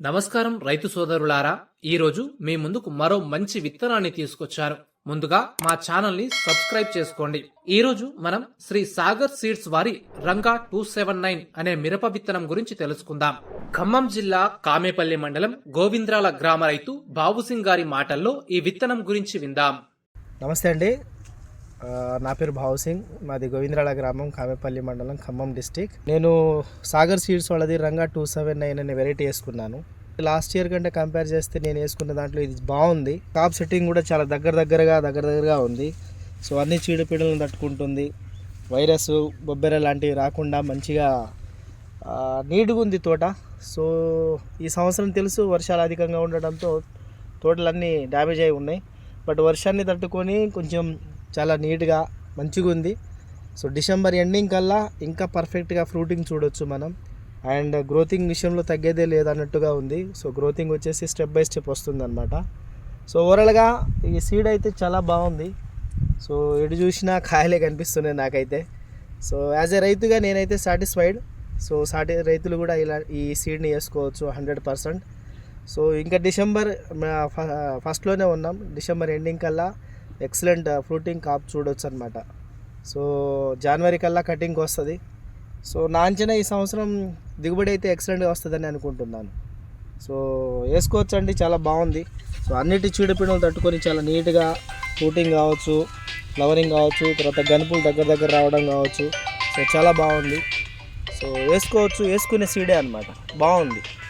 నమస్కారం రైతు సోదరులారా. ఈరోజు మీ ముందుకు మరో మంచి విత్తనాన్ని తీసుకొచ్చారు. ముందుగా మా ఛానల్ని సబ్స్క్రైబ్ చేసుకోండి. ఈరోజు మనం శ్రీ సాగర్ సీడ్స్ వారి రంగా టూ సెవెన్ నైన్ అనే మిరప విత్తనం గురించి తెలుసుకుందాం. ఖమ్మం జిల్లా కామేపల్లి మండలం గోవింద్రాల గ్రామ రైతు బాబుసింగ్ గారి మాటల్లో ఈ విత్తనం గురించి విందాం. నమస్తే అండి. నా పేరు భావ్ సింగ్. మాది గోవిందరాళ గ్రామం కామెపల్లి మండలం ఖమ్మం డిస్టిక్. నేను సాగర్ సీడ్స్ వాళ్ళది రంగా టూ సెవెన్ నైన్ అనే వెరైటీ వేసుకున్నాను. లాస్ట్ ఇయర్ కంటే కంపేర్ చేస్తే నేను వేసుకున్న దాంట్లో ఇది బాగుంది. టాప్ సెట్టింగ్ కూడా చాలా దగ్గర దగ్గరగా దగ్గర దగ్గరగా ఉంది. సో అన్ని చీడపీడలను తట్టుకుంటుంది. వైరస్ బొబ్బెర లాంటివి రాకుండా మంచిగా నీట్గా ఉంది తోట. సో ఈ సంవత్సరం తెలుసు వర్షాలు అధికంగా ఉండడంతో తోటలన్నీ డ్యామేజ్ అయి ఉన్నాయి. బట్ వర్షాన్ని తట్టుకొని కొంచెం చాలా నీట్గా మంచిగా ఉంది. సో డిసెంబర్ ఎండింగ్ కల్లా ఇంకా పర్ఫెక్ట్గా ఫ్రూటింగ్ చూడొచ్చు మనం. అండ్ గ్రోతింగ్ విషయంలో తగ్గేదే లేదన్నట్టుగా ఉంది. సో గ్రోతింగ్ వచ్చేసి స్టెప్ బై స్టెప్ వస్తుందన్నమాట. సో ఓవరాల్గా ఈ సీడ్ అయితే చాలా బాగుంది. సో ఎటు చూసినా కాయలే కనిపిస్తున్నాయి నాకైతే. సో యాజ్ ఎ రైతుగా నేనైతే సాటిస్ఫైడ్. సో సాటి రైతులు కూడా ఇలా ఈ సీడ్ని వేసుకోవచ్చు హండ్రెడ్ పర్సెంట్. సో ఇంకా డిసెంబర్ ఫ- ఫస్ట్లోనే ఉన్నాం. డిసెంబర్ ఎండింగ్ కల్లా ఎక్సలెంట్ ఫ్రూటింగ్ కాప్ చూడొచ్చు అనమాట సో జనవరి కల్లా కటింగ్కి వస్తుంది. సో నా అంచనా ఈ సంవత్సరం దిగుబడి అయితే ఎక్సలెంట్గా వస్తుందని అనుకుంటున్నాను. సో వేసుకోవచ్చు అండి చాలా బాగుంది. సో అన్నిటి చీడపీడలు తట్టుకొని చాలా నీట్గా ఫ్రూటింగ్ కావచ్చు ఫ్లవరింగ్ కావచ్చు తర్వాత గనుపులు దగ్గర దగ్గర రావడం కావచ్చు. సో చాలా బాగుంది. సో వేసుకోవచ్చు వేసుకునే సీడే అనమాట బాగుంది.